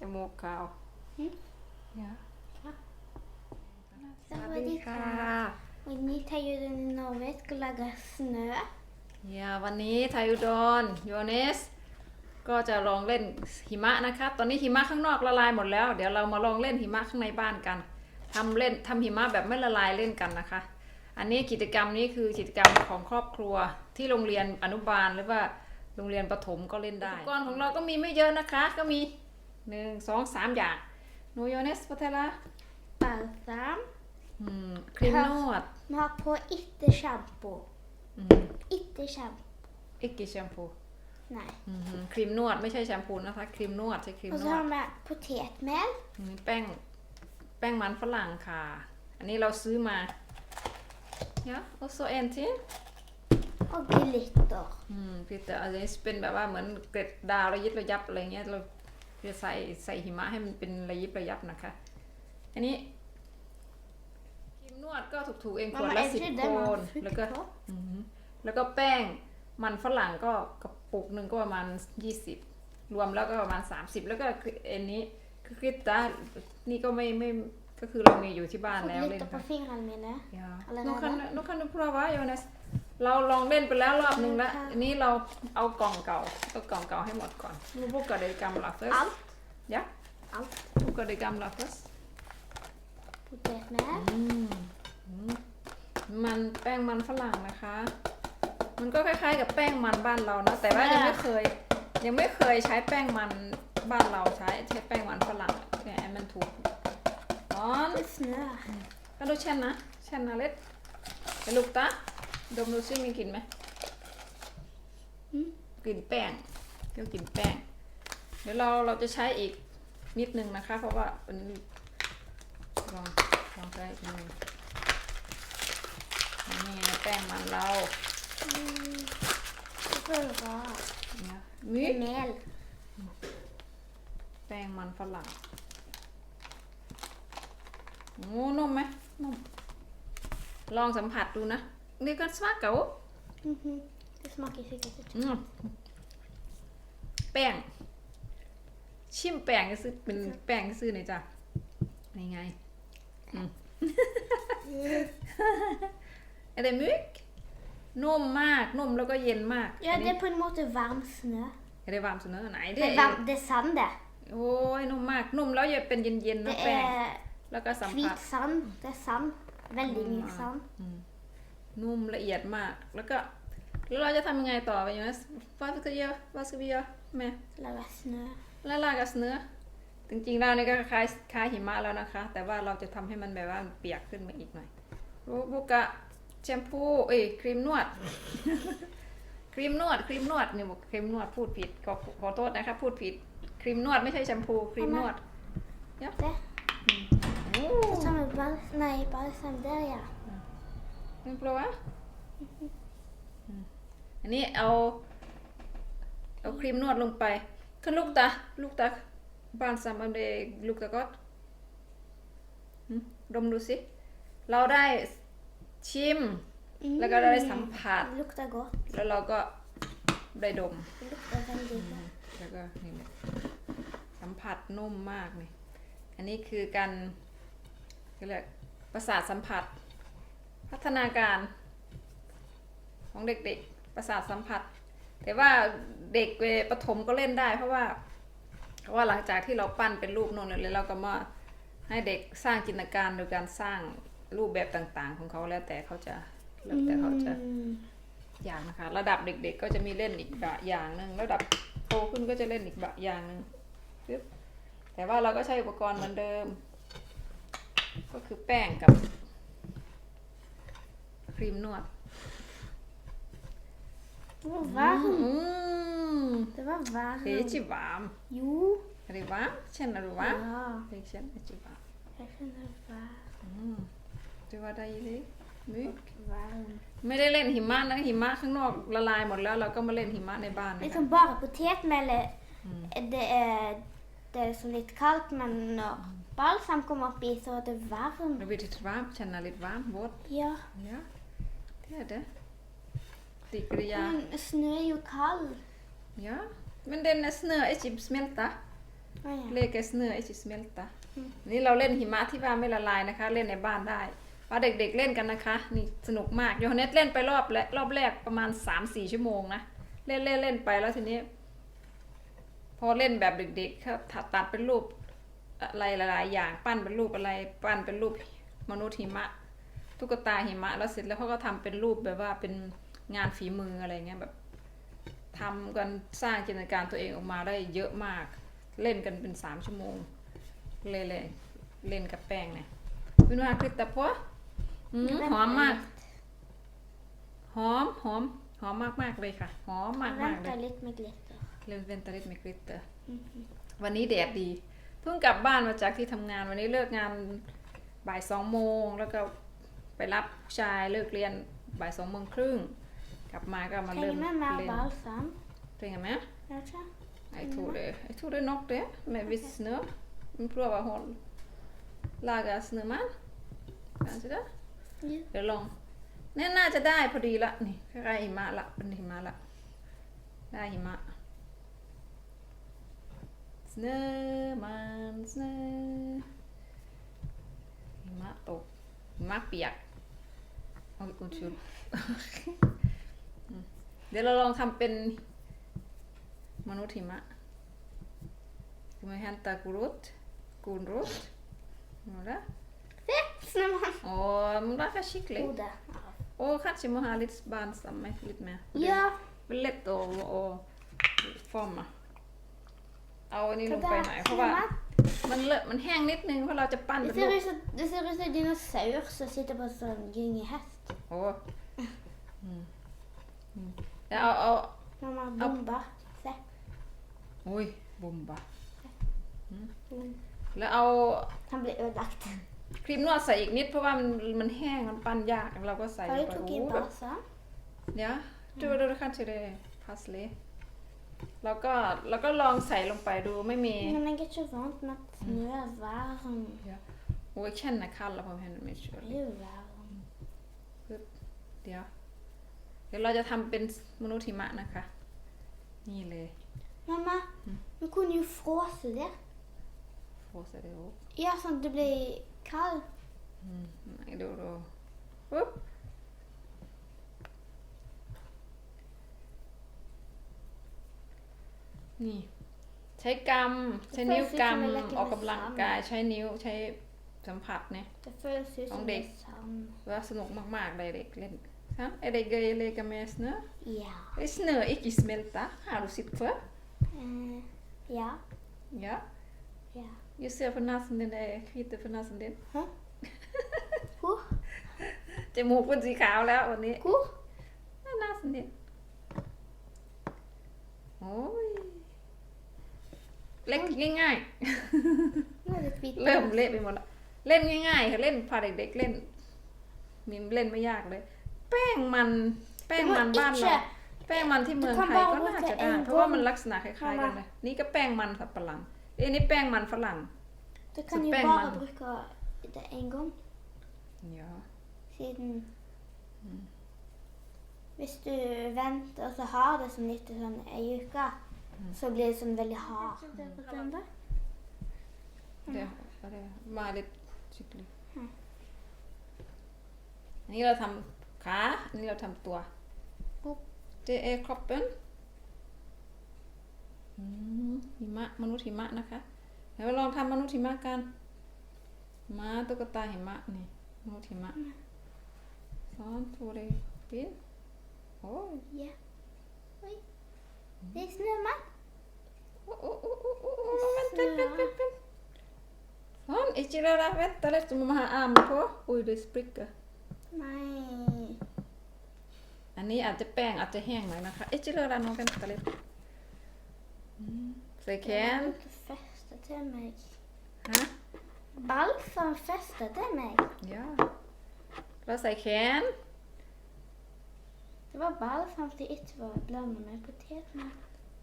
จมูกขาวอืม Ja. สวัสดีค่ะ วันนี้ไทยยูนโนเวสก็ลากสเนออย่าวันนี้ไทยอุดรโยเนส ก็จะลองเล่นหิมะนะคะ ตอนนี้หิมะข้างนอกละลายหมดแล้ว เดี๋ยวเรามาลองเล่นหิมะข้างในบ้านกันทำเล่นทำหิมะแบบไม่ละลายเล่นกันนะคะ อันนี้กิจกรรมนี้คือกิจกรรมของครอบครัวที่โรงเรียนอนุบาลหรือว่าโรงเรียนประถมก็เล่นได้อุปกรณ์ของเราก็มีไม่เยอะนะคะ ก็มี หนึ่งสองสามอย่างโนโยเนสพัทละบาลซามอืมครีมนวดมาพออิตแชมพูอืมอิตแชมพูเอ็กกิแชมพูไหนอือหือครีมนวดไม่ใช่แชมพูนะคะครีมนวดใช่ครีม och น så วด har de potetmel อืมแป้งแป้งมันฝรั่งค่ะ อันนี้เราซื้อมา ja och så en till och glitter. อืมคือแต่อันนี้เป็นแบบว่าเหมือนเกล็ดดาวระยิบระยับอะไรเงี้ยเรา จะใส่ใส่หิมะให้มันเป็นระยิบระยับนะคะ อันนี้ครีมนวดก็ถูกๆเองขวด Mamma, ละ är สิบ inte โค det น man แล้วก็ trycker på? อือหือแล้วก็แป้งมันฝรั่งก็กระปุกหนึ่งก็ประมาณยี่สิบรวมแล้วก็ประมาณสามสิบแล้วก็อันนี้คือคริสตานี่ก็ไม่ไม่ก็คือเรามีอยู่ที่บ้าน Få แล้วเล่น glitter ค่ะ på fingrarna mina. ยาอะไรนะน้องคันน้องคันดูพราวะโยนัส เราลองเล่นไปแล้วรอบหนึ่งแล้วค่ะอันนี้เราเอากล่องเก่าเอากล่องเก่าให้หมดก่อนรูปกระเดกรรมลาเฟิร์ส Allt. ยะ Allt. รูปกระเดกรรมลาเฟิร์ส Potetmel. อืมอืมมันแป้งมันฝรั่งนะคะ มันก็คล้ายๆกับแป้งมันบ้านเรานะแต่ว่ายังไม่เคย ยังไม่เคยใช้แป้งมันบ้านเราใช้ใช้แป้งมันฝรั่งเนี่ยให้มันถูกอ๋อ Det är snö. ก็ดูเช่นนะเช่นนะเล็ดไปลูกตา ดมดูซิมีกลิ่นไหมอืมกลิ่นแป้งเกี่ยวกลิ่นแป้ง เดี๋ยวเราเราจะใช้อีกนิดนึงนะคะ เพราะว่าเป็นลองลองใช้อีกนิดนึงนี่ไงแป้งมันเรา Mm. Det får det vara. เนี่ยมิ Mel. แป้งมันฝรั่งโอ้นุ่มไหมนุ่มลองสัมผัสดูนะ นี่ก็สมักเก๋า Mhm. Det smakar säkert inte. อืมแป้ง ชิมแป้งก็ซื้อเป็นแป้งก็ซื้อหน่อยจ้ะนี่ไงอืม är det myk นุ่มมากนุ่มแล้วก็เย็นมาก Ja, det är på en måte varm snö. är det varmt เสนอไหน Det เด้ är, varm, det är sand det. โอ้ยนุ่มมากนุ่มแล้วจะเป็นเย็นๆนะ Det แป้ง är แล้วก็สัมผั hvit ส sand. Det är sand. Väldigt Mm. mycket sand. อืม นุ่มละเอียดมาก แล้วก็แล้วเราจะทำยังไงต่อไปอยู่นะว่าสกเยอะว่าสกเยอะแม่ Laga snö. ละลายกับเนื้อจริงๆแล้วนี่ก็คล้ายคล้ายหิมะแล้วนะคะ แต่ว่าเราจะทำให้มันแบบว่ามันเปียกขึ้นมาอีกหน่อยรูบุกะแชมพูเอ้ยครีมนวด ครีมนวดครีมนวดนี่บอกครีมนวดพูดผิดขอขอโทษนะคะพูดผิดครีมนวดไม่ใช่แชมพูครีมนวด Det. โอ้ Som är bal- nej, balsam. Där ja. เป็ นโปรวะอืมอันนี้เอา เอาครีมนวดลงไปขึ้นลูกตา ลูกตาบานซัมอันเดลูกตาก็หึดมดูสิ เราได้ชิม แล้วก็ได้สัมผัส Det luktar gott. แล้วเราก็ได้ดม Det luktar väldigt gott. แล้วก็นี่เนี่ยสัมผัสนุ่มมากนี่ อันนี้คือการเขาเรียกประสาทสัมผัส พัฒนาการของเด็กๆ ประสาทสัมผัส แต่ว่าเด็กเวประถมก็เล่นได้ เพราะว่าเพราะว่าหลังจากที่เราปั้นเป็นรูปโน่นเลยเราก็มาให้เด็กสร้างจินตนาการโดยการสร้างรูปแบบต่างๆ ของเขาแล้วแต่เขาจะแล้วแต่เขาจะอย่างนะคะ ระดับเด็กๆ ก็จะมีเล่นอีกแบบอย่างหนึ่งระดับโตขึ้นก็จะเล่นอีกแบบอย่างหนึ่งแต่ว่าเราก็ใช้อุปกรณ์เหมือนเดิม ก็คือแป้งกับ รีมนวด Det var varmt. อืม Det var เฮ้ย varmt. จิบาม Jo. อะไรวะเช่นอะไรวะ Ja. เฮ้ยเช่นจิบาม Jag känner det varmt. อืมดูว่าได้เลยมึก varmt. ไม่ได้เล่นหิมะนะหิมะข้างนอกละลายหมดแล้วเราก็มาเล่นหิมะในบ้านนะ Liksom bara potetmel. är- Mm. Det är, det är som lite kallt men när balsam kommer upp i så är det varmt. Det blir lite varmt, känna lite varmt, våt. Ja. Ja, det är det. Dricker jag? Men snö är ju kall. Ja, men den är snö är typ smälta. Ah, ja. Leka snö inte smälta นี่เราเล่นหิมะที่ว่าไม่ละลายนะคะ เล่นในบ้านได้ว่าเด็กๆเล่นกันนะคะ นี่สนุกมากโยฮันเนสเล่นไปรอบและรอบแรกประมาณ3าสี่ชั่วโมงนะเล่นเล่นเล่นไปแล้วทีนี้ พอเล่นแบบเด็กๆเขาตัดตัดเป็นรูปอะไรหลายๆอย่าง ปั้นเป็นรูปอะไร ปั้นเป็นรูปมนุษย์หิมะ ตุ๊กตาหิมะแล้วเสร็จแล้วเขาก็ทำเป็นรูปแบบว่าเป็นงานฝีมืออะไรเงี้ยแบบทำกันสร้างจินตนาการตัวเองออกมาได้เยอะมาก เล่นกันเป็นสามชั่วโมง เลยเลยเล่นกับแป้งเนี่ยวินว่าคลิปแต่พออืมหอมมาก หอมหอมหอมมากมากๆเลยค่ะ หอมมากมากๆเลย Vänta lite med glitter. เล่นเวนตาลิตเมกริตเตอร์วันนี้แดดดี เพิ่งกลับบ้านมาจากที่ทำงานวันนี้เลิกงานบ่ายสองโมงแล้วก็ ไปรับผู้ชายเลิกเรียนบ่ายสองโมงครึ่งกลับมาก็มาเริ่ม Trenger vi mer เล่น balsam? เป็นไงไหม Kanske? Jeg tror det, jeg tror det er nok det, med viss snø. Vi prøver å holde, lage snømann. Kanskje det? Ja. เดี๋ยวลองเนี่ยน่าจะได้พอดีละนี่ใกล้ๆหิมะละเป็นหิมะละได้หิมะ snöman snö หิมะตกหิมะเปียก โอ้ยคุณชุดเดี๋ยวเราลองทำเป็นมนุษย์หิมะ Du må hämta gulrot, gulrot. Några. Se, snöman. Och men det är försiktigt. Oh, där. Och kanske må ha lite balsam med lite mer. Ja, Det är lätt att, att forma. เอาอันนี้ลง det ไป där หน่อยเพราะว่า snöman. มันเลอะมันแห้งนิดนึงเพราะเราจะปั้น Det เป็นรู ser ป ut som, det ser ut som en dinosaur som sitter på en sån gyngig häst. โอ้อืมอืมแล้วเอาเอา Mamma Upp. bombar. Se. โอ้ยบุมบะ Mm. แล้วเอา Han blir ödelagt. ครีมนวดใส่อีกนิดเพราะว่ามันมันแห้งมันปั้นยากเราก็ใส่ Har ล du งไป tagit โอ้ in แบบ balsam? Ja, då, då, då kanske det passar lite. แล้วก็แล้วก็ลองใส่ลงไปดูไม่มี Men jag är inte så vant med att snö är varm. โอ้ยแค่น kalla på henne med kör. Det är ju varm. เดี๋ยว เดี๋ยวเราจะทำเป็นมนุษย์หิมะนะคะ นี่เลย Mamma, man kunde ju frossa det. โฟสเดโอ Ja, så att det blir kallt. ไหนดูดูปุ๊บนี่ใช้กำใช้นิ้วกำออกกำลังกายใช้นิ้วใช้สัมผัสเนี่ย Det följs ju Om som det- det är sand. ว่าสนุกมากๆเลยเด็กเล่น ครับ är det gøy å leke med snø Ja. Er snø ikke smelter har du sett før Eh, ja. ja Ja. jeg ser på nesen din det er hvite på nesen din Hvor? จมูกเป็นสีขาวแล้ววันนี้ Hvor? นั่นน esen din โอ้ยเล็กง่าย Nu är det kvitt. ๆเริ่มเละไปหมดละเล่นง่ายๆค่ะเล่นพาเด็กๆเล่นมีเล่นไม่ยากเลย แป้งมันแป้งมันบ้านเราแป้งมันที่เมืองไทยก็น่าจะได้เพราะว่ามันลักษณะคล้ายๆกันเลยนี่ก็แป้งมันสับปะหลังเอ้ยนี่แป้งมันฝรั่ง Du Så kan ju bäng bara man- bruka det en gång. เดี๋ยว Siden Hvis du venter og så har det sånn litt sånn ei uke, så blir det sånn veldig hard. Mm. เดี๋ยวอะไรมาลิชิคลิอันนี้เราทำ ขาอันนี้เราทำตัวปุ๊บเจเอครอปเป็นอืมหิมะมนุษย์หิมะนะคะเดี๋ยวลองทำมนุษย์หิมะกัน มาตุ๊กตาหิมะนี่มนุษย์หิมะซ้อนตัวเลยปิ้นโอ้ย Ja. Oj. Det är snöman. โอ้โอ้โอ้โอ้โอ้โอ้ vent vent vent vent vent sånn ikke det der vent litt du må ha armen på oi det sprikker Nej. อั นนี้อาจจะแป้งอาจจะแห้งหน่อยนะคะ เอ๊ะจิเลอร์น้องกันตะเล็บใส่แข Det น har inte fästat till mig. ฮะ Balsam fästar till mig. ย่าเราใส่แขน Det var balsam till inte var blanda med potaterna.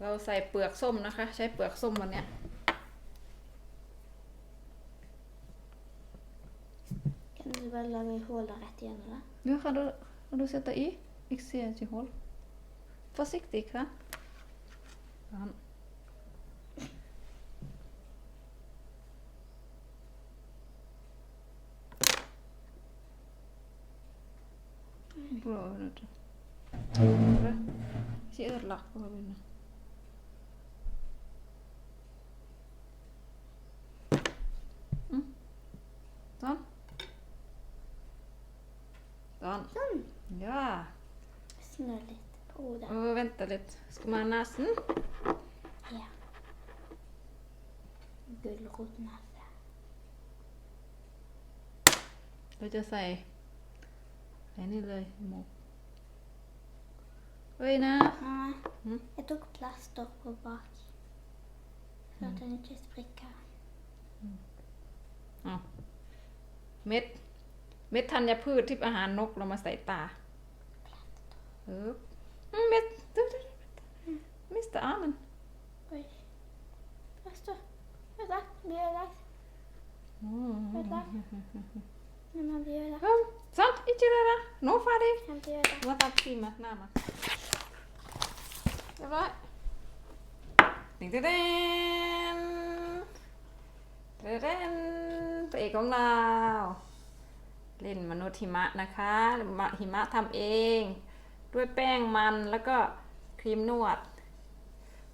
เราใส่เปลือกส้มนะคะ ใช้เปลือกส้มวันเนี้ย Kan du bara laga hål rätt igen eller? Nu kan du, kan du sätta Jag ser att jag håller. Försiktig va? Han. Bra hörru du. Ge er lapp på huvudet. Litt på hodet. Och vänta lite. Ska man ha näsen? Ja. Gulrotnese. Vet jag säga. En i dig imorgon. Oj, nej. Mamma, Mm. jeg tok plaster på bak. Så at den ikke sprikker. Ja. เม็ด เม็ดธัญพืชที่อาหารนกเรามาใส่ตา เออ อืมเม็ดดูดูดูมิสเตอร์อาร์มัน Oi. Plaster. Vet du, blir ødelagt. อืม Vet du. Men man blir ødelagt. อืมสันอีกทีเลยนะโน้ฟาดิ Man blir ødelagt. ว่าตัดซีมาหน้ามาเรียบร้อยติงเต้นเต้นเต้นเต้นพระเอกของเรา เล่นมนุษย์หิมะนะคะมะหิมะทำเอง ด้วยแป้งมันแล้วก็ครีมนวด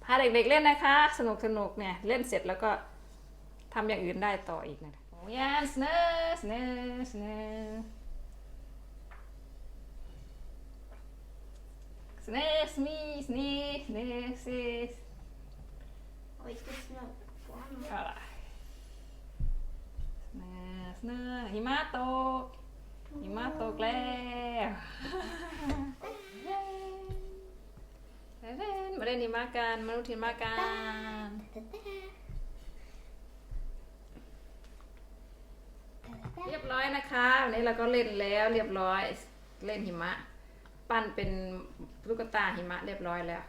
พาเด็กๆเล่นนะคะ สนุกสนุกๆเนี่ย เล่นเสร็จแล้วก็ทำอย่างอื่นได้ต่ออีกนะคะโอ้ยนสเนสเนสเนสเนสมีสเนสเนส Oi, skal snurre på den. อะไรสเนสเนหิมะตกหิมะตกแล้ว เล่นมาเล่นหิมะกันมนุษย์หิมะกันเรียบร้อยนะคะวันนี้เราก็เล่นแล้วเรียบร้อยเล่นหิมะ ปั้นเป็นลูกตาหิมะเรียบร้อยแล้ว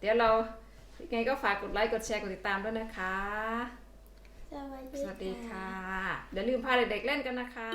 เดี๋ยวเรายังไงก็ฝากกดไลค์กดแชร์กดติดตามด้วยนะคะ สวัสดีสวัสดีค่ะ อย่าลืมพาเด็กๆเล่นกันนะคะ